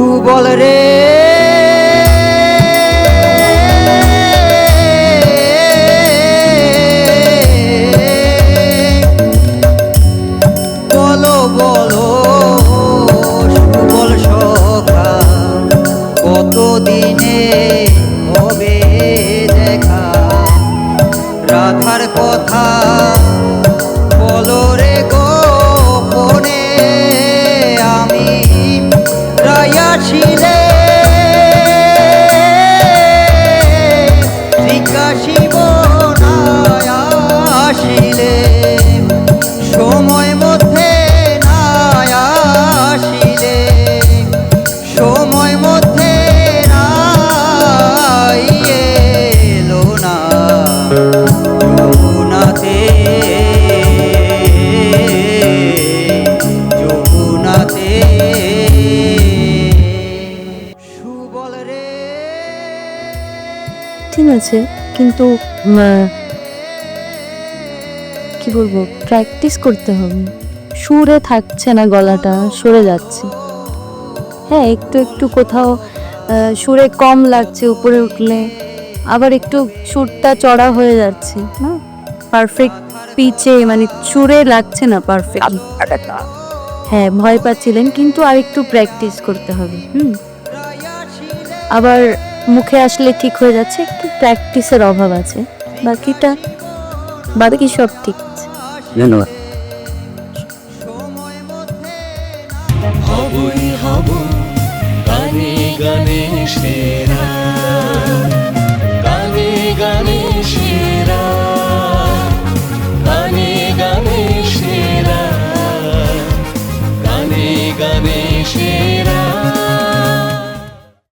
রে। বলো বলো সুবল সখা কতদিনে হবে দেখা? রাধার কথা রায়াছিলে জিজ্ঞাসিব না আসিলে। ঠিক আছে, কিন্তু কি বলব প্র্যাকটিস করতে হবে। সুরে থাকছে না গলাটা, সরে যাচ্ছে। হ্যাঁ একটু একটু কোথাও সুরে কম লাগছে উপরে উঠলে, আবার একটু সুরটা চড়া হয়ে যাচ্ছে, না? পারফেক্ট পিচে মানে সুরে লাগছে না পারফেক্ট হ্যাঁ ভয় পাচ্ছিলেন, কিন্তু আর একটু প্র্যাকটিস করতে হবে, হুম? আবার মুখে আসলে ঠিক হয়ে যাচ্ছে একটু প্র্যাকটিসের অভাব আছে। বাকিটা বাকি সব ঠিক আছে। ধন্যবাদ। Yeah.